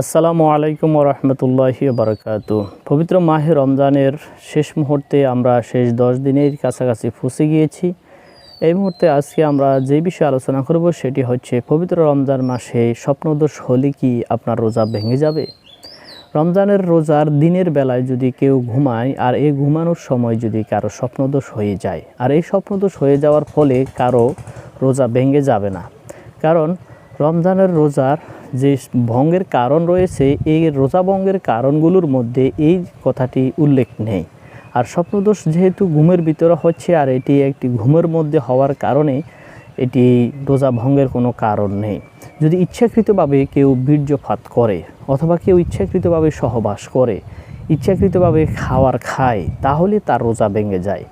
আসসালামু আলাইকুম রহমতুল্লাহি বারকাত। পবিত্র মাহে রমজানের শেষ মুহূর্তে আমরা শেষ দশ দিনের কাছাকাছি ফুসে গিয়েছি। এই মুহূর্তে আজকে আমরা যে বিষয়ে আলোচনা করব সেটি হচ্ছে, পবিত্র রমজান মাসে স্বপ্নদোষ হলে কি আপনার রোজা ভেঙে যাবে? রমজানের রোজার দিনের বেলায় যদি কেউ ঘুমায় আর এই ঘুমানোর সময় যদি কারও স্বপ্নদোষ হয়ে যায়, আর এই স্বপ্নদোষ হয়ে যাওয়ার ফলে কারও রোজা ভেঙে যাবে না। কারণ রমজানের রোজার যে ভঙ্গের কারণ রয়েছে, এই রোজা ভঙ্গের কারণগুলোর মধ্যে এই কথাটি উল্লেখ নেই। আর স্বপ্নদোষ যেহেতু ঘুমের ভিতরে হচ্ছে, আর এটি একটি ঘুমের মধ্যে হওয়ার কারণে এটি রোজা ভঙ্গের কোনো কারণ নেই। যদি ইচ্ছাকৃতভাবে কেউ বীর্যপাত করে অথবা কেউ ইচ্ছাকৃতভাবে সহবাস করে, ইচ্ছাকৃতভাবে খাওয়ার খায়, তাহলে তার রোজা ভেঙে যায়।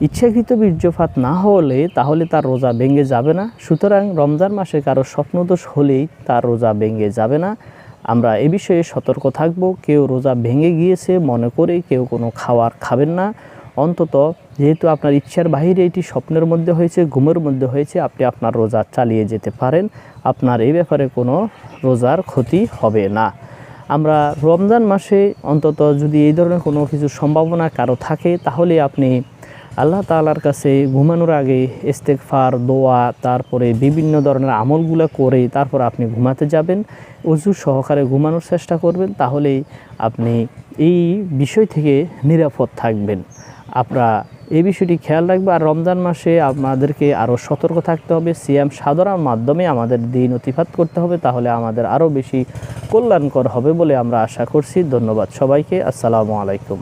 ইচ্ছাকৃত বীর্যপাত না হলে তাহলে তার রোজা ভেঙে যাবে না। সুতরাং রমজান মাসে কারও স্বপ্নদোষ হলেই তার রোজা ভেঙে যাবে না। আমরা এ বিষয়ে সতর্ক থাকব। কেউ রোজা ভেঙে গিয়েছে মনে করে কেউ কোনো খাওয়ার খাবেন না। অন্তত যেহেতু আপনার ইচ্ছার বাহিরে এটি স্বপ্নের মধ্যে হয়েছে, ঘুমের মধ্যে হয়েছে, আপনি আপনার রোজা চালিয়ে যেতে পারেন। আপনার এই ব্যাপারে কোনো রোজার ক্ষতি হবে না। আমরা রমজান মাসে অন্তত যদি এই ধরনের কোনো কিছু সম্ভাবনা কারও থাকে, তাহলে আপনি আল্লাহ তাআলার কাছে ঘুমানোর আগে ইস্তেকফার দোয়া, তারপরে বিভিন্ন ধরনের আমলগুলো করে তারপর আপনি ঘুমাতে যাবেন। অজু সহকারে ঘুমানোর চেষ্টা করবেন, তাহলেই আপনি এই বিষয় থেকে নিরাপদ থাকবেন। আমরা এই বিষয়টি খেয়াল রাখব। আর রমজান মাসে আমাদেরকে আরও সতর্ক থাকতে হবে। সিয়াম সাধনার মাধ্যমে আমাদের দিন অতিপাত করতে হবে, তাহলে আমাদের আরও বেশি কল্যাণকর হবে বলে আমরা আশা করছি। ধন্যবাদ সবাইকে। আসসালামু আলাইকুম।